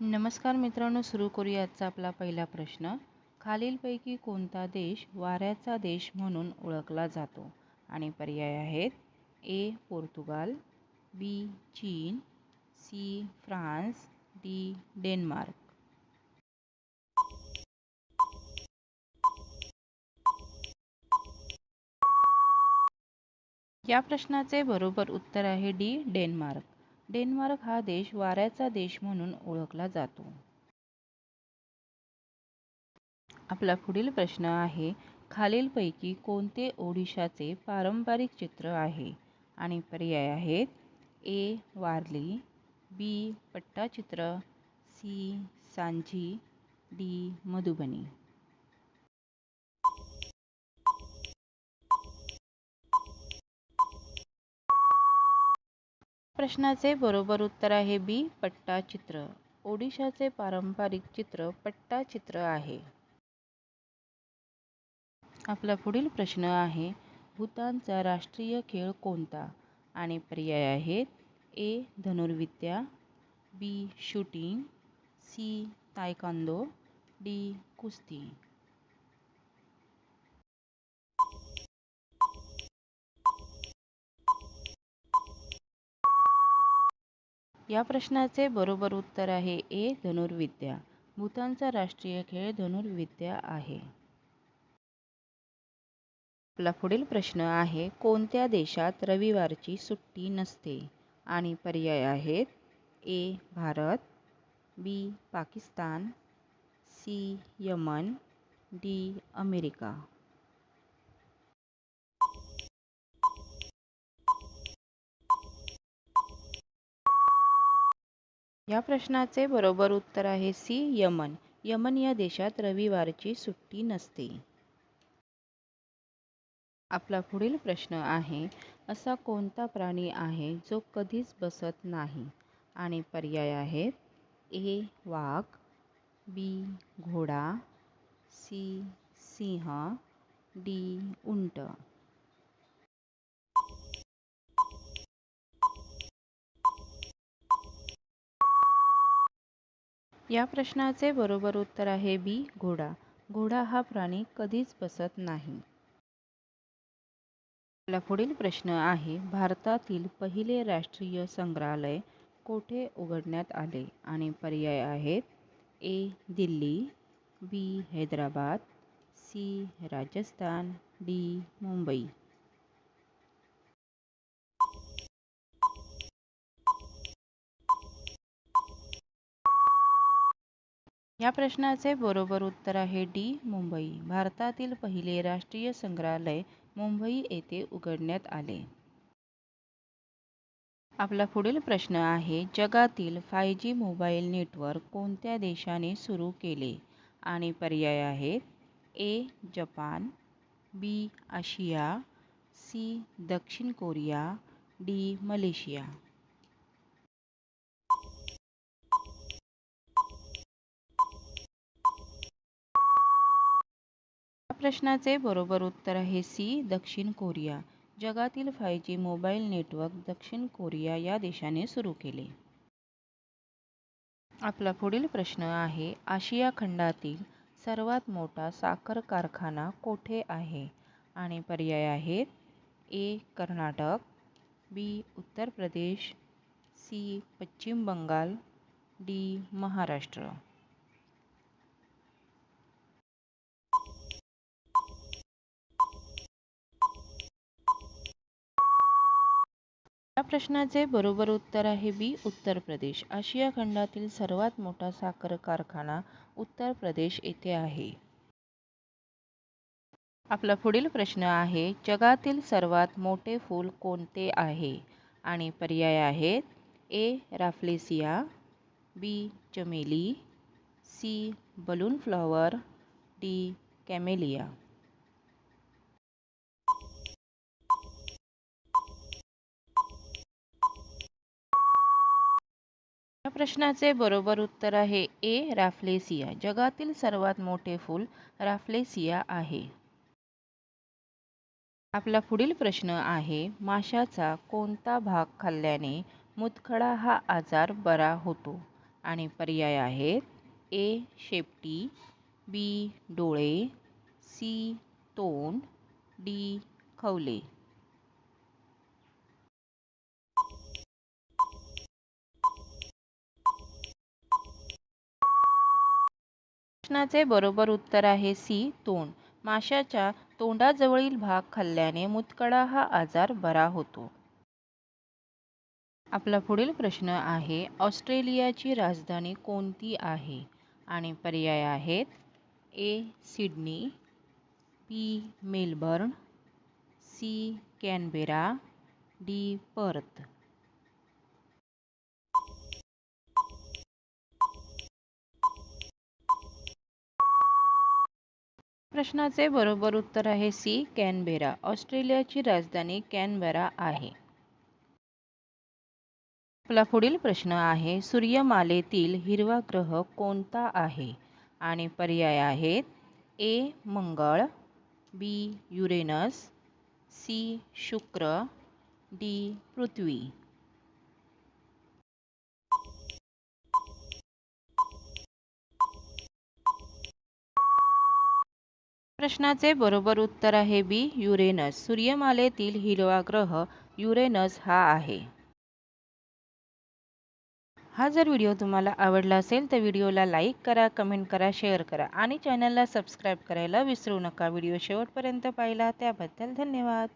नमस्कार मित्रांनो सुरू करूया आजचा आपला पहिला प्रश्न. खालीलपैकी कोणता देश वाऱ्याचा देश म्हणून ओळखला जातो? आणि पर्याय आहेत ए पोर्तुगाल बी चीन सी फ्रान्स डी डेन्मार्क. या प्रश्नाचे बरोबर उत्तर आहे डी डेन्मार्क. डेन्मार्क हा देश वाऱ्याचा देश म्हणून ओळखला जातो. आपला पुढील प्रश्न आहे खालीलपैकी कोणते ओडिशाचे पारंपरिक चित्र आहे? आणि पर्याय आहेत A. Warli B. Pattachitra C. Sanjhi D. Madhubani. प्रश्नाचे बरोबर उत्तर आहे बी पट्टाचित्र. ओडिशाचे पारंपरिक चित्र पट्टाचित्र आहे. आपला पुढील प्रश्न आहे भूतानचा राष्ट्रीय खेळ कोणता? आणि पर्याय आहेत ए धनुर्विद्या B shooting C taekwondo D कुस्ती. या प्रश्नाचे बरोबर उत्तर आहे ए धनुर्विद्या. भूतानचा राष्ट्रीय खेळ धनुर्विद्या आहे. आपला पुढील प्रश्न आहे कोणत्या देशात रविवारची सुट्टी नसते? आणि पर्याय आहेत A Bharat B Pakistan C Yemen D America. या प्रश्नाचे बरोबर उत्तर आहे सी यमन. यमन या देशात रविवारची सुट्टी नसते. आपला पुढील प्रश्न आहे असा कोणता प्राणी आहे जो कधीच बसत नाही? आणि पर्याय आहेत ए वाघ बी घोडा सी सिंह डी उंट. या प्रश्नाचे बरोबर उत्तर आहे बी घोडा. घोडा हा प्राणी कधीच बसत नाही. आपला पुढील प्रश्न आहे भारतातील पहिले राष्ट्रीय संग्रहालय कोठे उघडण्यात आले आणि पर्याय आहेत? A Delhi B Hyderabad C Rajasthan D Mumbai. या प्रश्नाचे बरोबर उत्तर आहे डी मुंबई. भारतातील पहिले राष्ट्रीय संग्रहालय मुंबई येथे उघडण्यात आले. आपला पुढील प्रश्न आहे जगातील फाय जी मोबाईल नेटवर्क कोणत्या देशाने सुरू केले? आणि पर्याय आहेत A Japan B Asia C दक्षिण कोरिया डी मलेशिया. प्रश्नाचे बरोबर उत्तर आहे सी दक्षिण कोरिया. जगातील फाय जी मोबाईल नेटवर्क दक्षिण कोरिया या देशाने सुरू केले. आपला पुढील प्रश्न आहे आशिया खंडातील सर्वात मोठा साखर कारखाना कोठे आहे? आणि पर्याय आहेत ए कर्नाटक बी उत्तर प्रदेश सी पश्चिम बंगाल डी महाराष्ट्र. या प्रश्नाचे बरोबर उत्तर आहे बी उत्तर प्रदेश. आशिया खंडातील सर्वात मोठा साखर कारखाना उत्तर प्रदेश येथे आहे. आपला पुढील प्रश्न आहे जगातील सर्वात मोठे फूल कोणते आहे? आणि पर्याय आहेत A rafflesia B Chameli C balloon flower D camellia. प्रश्नाचे बरोबर उत्तर आहे ए राफ्लेसिया. जगातील सर्वात मोठे फूल राफ्लेसिया आहे. आपला पुढील प्रश्न आहे माशाचा कोणता भाग खाल्ल्याने मुतखडा हा आजार बरा होतो? आणि पर्याय आहेत ए शेपटी बी डोळे सी तोंड डी खवले. प्रश्नाचे बरोबर उत्तर आहे सी तोंड. माशाच्या तोंडाजवळील भाग खाल्ल्याने मुतखडा हा आजार बरा होतो. आपला पुढील प्रश्न आहे ऑस्ट्रेलियाची राजधानी कोणती आहे? आणि पर्याय आहेत A Sydney B Melbourne C Canberra D Perth. प्रश्नाचे बरोबर उत्तर आहे सी कॅनबेरा. ऑस्ट्रेलियाची राजधानी कॅनबेरा आहे. आपला पुढील प्रश्न आहे सूर्यमालेतील हिरवा ग्रह कोणता आहे? आणि पर्याय आहेत ए मंगळ बी युरेनस सी शुक्र डी पृथ्वी. प्रश्नाचे बरोबर उत्तर आहे बी युरेनस. सूर्यमालेतील हिरवा ग्रह युरेनस हा आहे. हा जर व्हिडिओ तुम्हाला आवडला असेल तर व्हिडिओला लाईक करा कमेंट करा शेअर करा आणि चॅनलला सबस्क्राईब करायला विसरू नका. व्हिडिओ शेवटपर्यंत पाहिला त्याबद्दल धन्यवाद.